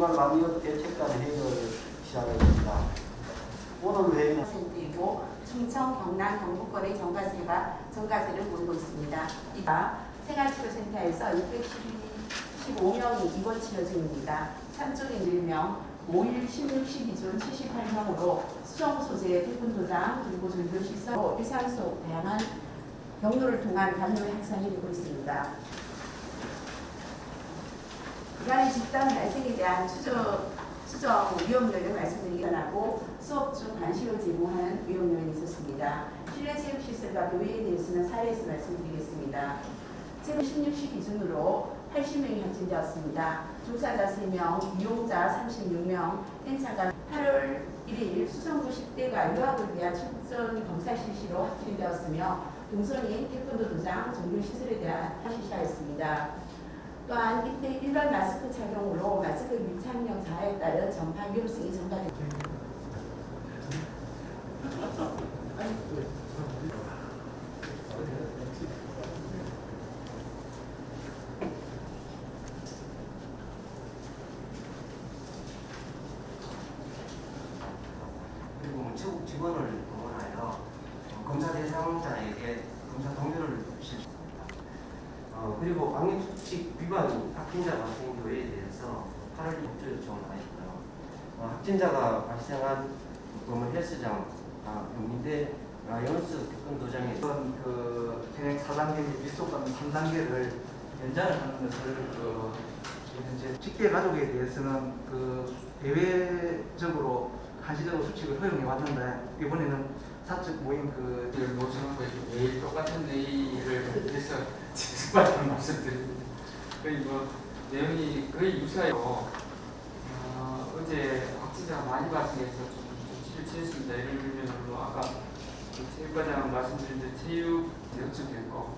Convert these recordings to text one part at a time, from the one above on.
주간 라디오 대책단 회의를 시작하겠습니다. 오늘 회의는 센트이고 충청, 경남, 경북권의 정가세가 정가세를 보이고 있습니다. 이가 생활치료센터에서 615명이 입원 치료 중입니다. 참조인 1명, 5일 16, 12중 78명으로 수정 소재 태군 도장 그리고 전교 시설 일상 속 다양한 경로를 통한 감염 확산이 되고 있습니다. 그간의 집단 발생에 대한 추적, 추정 위험률을 말씀드리기 하고 수업 중 간식을 제공하는 위험률이 있었습니다. 실내 체육 시설과 교회에 대해서는 사례에서 말씀드리겠습니다. 최근 16시 기준으로 80명이 확진되었습니다. 종사자 3명, 이용자 36명, 펜차가 8월 1일 수성구 10대가 유학을 위한 출전 검사 실시로 확진되었으며 동선인 태권도 도장 종교 시설에 대한 실시하였습니다. 또한 이때 일반 마스크 착용으로 마스크 밀착력 자에 따른 전파 위험성이 전가됩니다. 그리고 문체국 직원을 동원하여 검사 대상자에게 검사 동료를 실시합니다. 어, 그리고 방역수칙 위반 확진자 발생 교회에 대해서 8월 법조 요청을 하였고요. 어, 확진자가 발생한 동물 헬스장 아, 용인대 라이온스 태권도장에 이번 그 현행 4단계 밀속감 3단계를 연장을 하는 것을 그 현재 직계 가족에 대해서는 그 대외적으로 한시적으로 수칙을 허용해 왔는데 이번에는 사적 모임 그거에 매일 똑같은 내일을 해서 말씀드립니다. 거의 뭐 내용이 거의 유사해요. 어, 어제 확진자가 많이 발생해서 좀 조치를 취했습니다. 들면 뭐 아까 그 체육과장 말씀드린 대로 체육 요청했고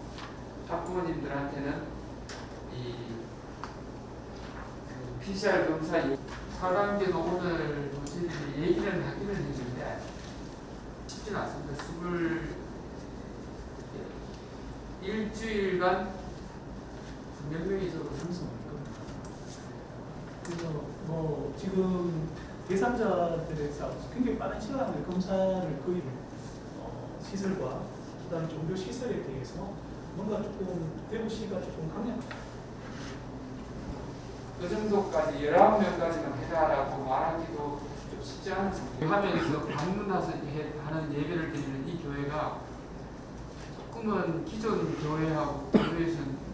학부모님들한테는 이 그 PCR 검사 4단계도 오늘 뭐 저희들이 얘기는 하기는 했는데 쉽지는 않습니다. 숨을 일주일간 몇 명이서 상승할 겁니다. 그래서 뭐 지금 대상자들에서 굉장히 빠른 시간에 검사를 거의 어, 시설과 그다음 종교 시설에 대해서 뭔가 조금 대구시가 조금 강력. 그 정도까지 19명까지만 해달라고 말하기도 좀 쉽지 않은 상태. 하면서 방문해서 해- 하는 예배를 드리는 이 교회가 조금은 기존 교회하고 교회에서는